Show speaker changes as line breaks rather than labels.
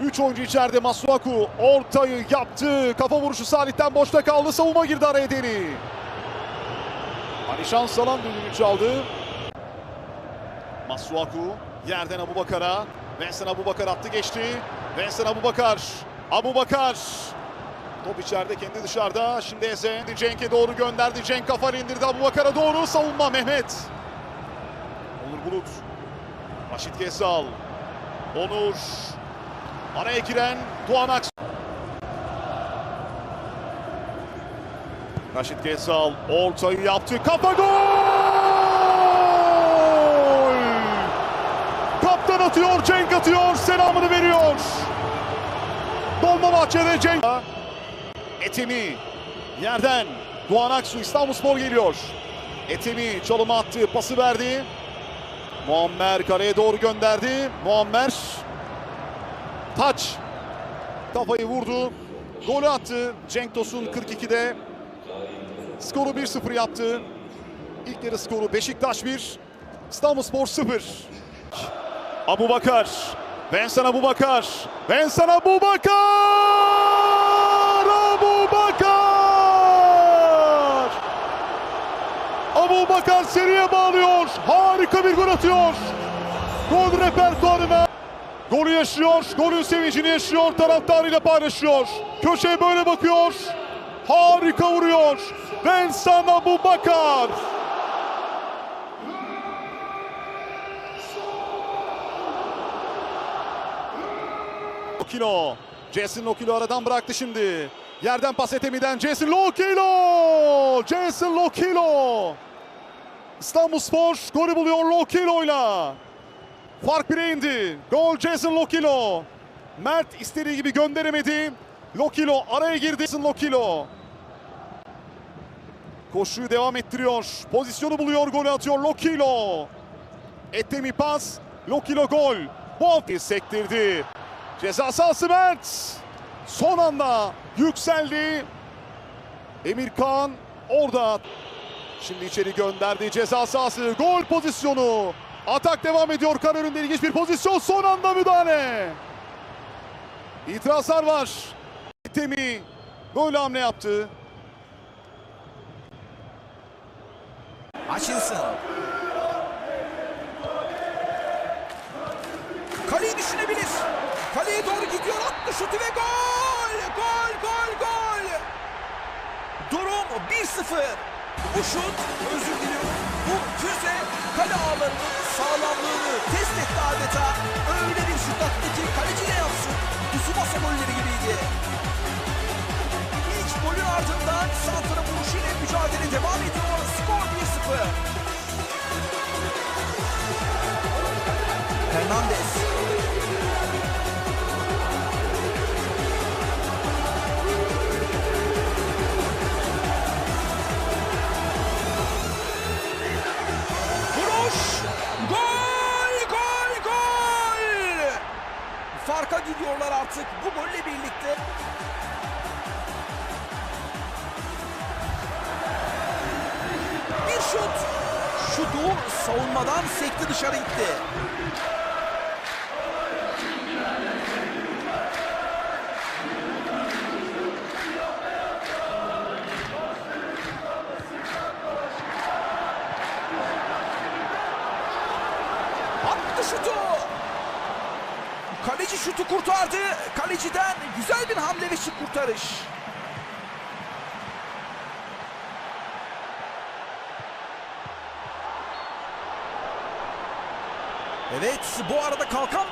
3 oyuncu içeride Masuaku ortayı yaptı. Kafa vuruşu Salih'ten boşta kaldı. Savunma girdi araya Deni. Alişan Salan düdüğünü çaldı. Masuaku yerden Abubakar'a. Vincent Abubakar attı geçti. Vincent Abubakar. Abubakar. Top içeride kendi dışarıda. Şimdi Eze Cenk'e doğru gönderdi. Cenk kafanı indirdi Abubakar'a doğru. Savunma Mehmet. Onur Bulut. Raşit Gezal. Onur. Araya giren Doğan Aksu. Raşit Gezal ortayı yaptı. Kafa gol! Kaptan atıyor, Cenk atıyor, selamını veriyor. Dolmabahçe'de Cenk. Etemi yerden Doğan Aksu İstanbulspor geliyor. Etemi çalıma attı, pası verdi. Muammer kaleye doğru gönderdi. Muammer taç kafayı vurdu. Golü attı. Cenk Tosun 42'de skoru 1-0 yaptı. İlk yarı skoru Beşiktaş 1, İstanbulspor 0. Abu Bakar. Vincent Abu Bakar. Vincent Abu Bakar! Abu Bakar! Abu Bakar seriye bağlıyor. Harika bir gol atıyor. Gol repertuarına. Golü yaşıyor. Golün sevincini yaşıyor. Taraftarıyla paylaşıyor. Köşeye böyle bakıyor. Harika vuruyor. Vincent Abu Bakar. Lokilo. Jason Lokilo aradan bıraktı şimdi. Yerden pas Etemi'den Jason Lokilo. Jason Lokilo. İstanbulspor golü buluyor Lokilo'yla. Fark 1'e indi. Gol Jason Lokilo. Mert istediği gibi gönderemedi. Lokilo araya girdi. Jason Lokilo. Koşuyu devam ettiriyor. Pozisyonu buluyor. Golü atıyor Lokilo. Etemi pas. Lokilo gol. Bonfils sektirdi. Ceza sahası Mert. Son anda yükseldi. Emirkan orada. Şimdi içeri gönderdi ceza sahası. Gol pozisyonu. Atak devam ediyor. Kar önünde ilginç bir pozisyon. Son anda müdahale. İtirazlar var. Temi böyle hamle yaptı.
Hutchinson. Kaleyi düşünebilir. Kaleye doğru gidiyor. Attı şutu ve gol! Gol, gol, gol! Durum 1-0. Bu şut, özür diliyorum. Bu füze etti adeta. Öyle bir şut attı ki kaleci de yapsın. Tsubasa golleri gibiydi. İlk golün ardından Santra vuruşuyla mücadele devam ediyor. Skor 1-0. Hernandez. Farka gidiyorlar artık bu golle birlikte. Bir şut. Şutu savunmadan sekti dışarı gitti. Şutu. Kaleci şutu kurtardı. Kaleciden güzel bir hamle ve şık kurtarış. Evet bu arada kalkan